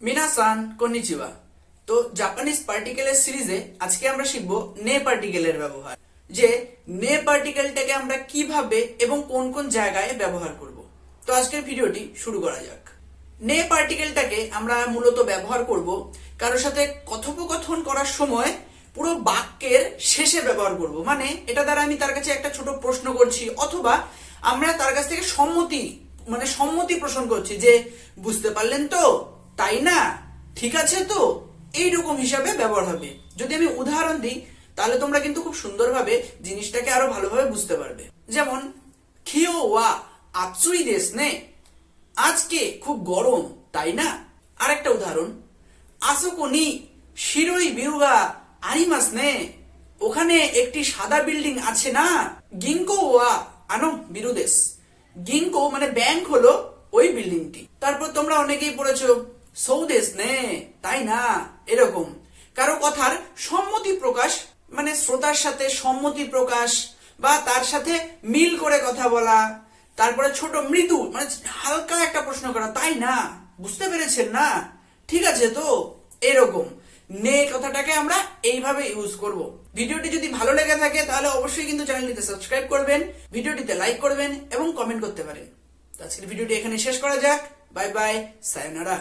মিনাসান কন্নিচিবা তো জাপানিজ পার্টিকেলের সিরিজে আজকে আমরা শিখব নে পার্টিকেলের ব্যবহার, যে নে পার্টিকেলটাকে আমরা কীভাবে এবং কোন কোন জায়গায় ব্যবহার করব। তো আজকের ভিডিওটি শুরু করা যাক। নে পার্টিকেলটাকে আমরা মূলত ব্যবহার করব কারোর সাথে কথোপকথন করার সময় পুরো বাক্যের শেষে ব্যবহার করব। মানে এটা দ্বারা আমি তার কাছে একটা ছোট প্রশ্ন করছি, অথবা আমরা তার কাছ থেকে সম্মতি মানে সম্মতি পোষণ করছি যে, বুঝতে পারলেন তো? তাই না? ঠিক আছে তো? এইরকম হিসাবে ব্যবহার হবে। যদি আমি উদাহরণ দিই, তাহলে তোমরা কিন্তু খুব সুন্দরভাবে জিনিসটাকে আরও ভালোভাবে বুঝতে পারবে। যেমন, খিও ওয়া আতসুই দেশ নে। আজকে খুব গরম, তাই না? আরেকটা উদাহরণ আসোকনি শিরোই বিউগা আরিমাস নে। ওখানে একটি সাদা বিল্ডিং আছে না? গিঙ্কো ওয়া আনো বিরুদেশ গিঙ্কো মানে ব্যাংক হলো ওই বিল্ডিংটি। তারপর তোমরা অনেকেই পড়েছো সৌদেশ নে তাই না? এরকম। কারও কথার সম্মতি প্রকাশ মানে শ্রোতার সাথে সম্মতি প্রকাশ বা তার সাথে মিল করে কথা বলা, তারপরে ছোট মৃদু মানে হালকা একটা প্রশ্ন করা, তাই না? বুঝতে পেরেছেন না? ঠিক আছে তো? এরকম। নে, কথাটাকে আমরা এইভাবে ইউজ করব। ভিডিওটি যদি ভালো লেগে থাকে, তাহলে অবশ্যই কিন্তু চ্যানেলটিতে সাবস্ক্রাইব করবেন, ভিডিওটিতে লাইক করবেন এবং কমেন্ট করতে পারেন। আজকের ভিডিওটি এখানে শেষ করা যাক। Bye bye sayonara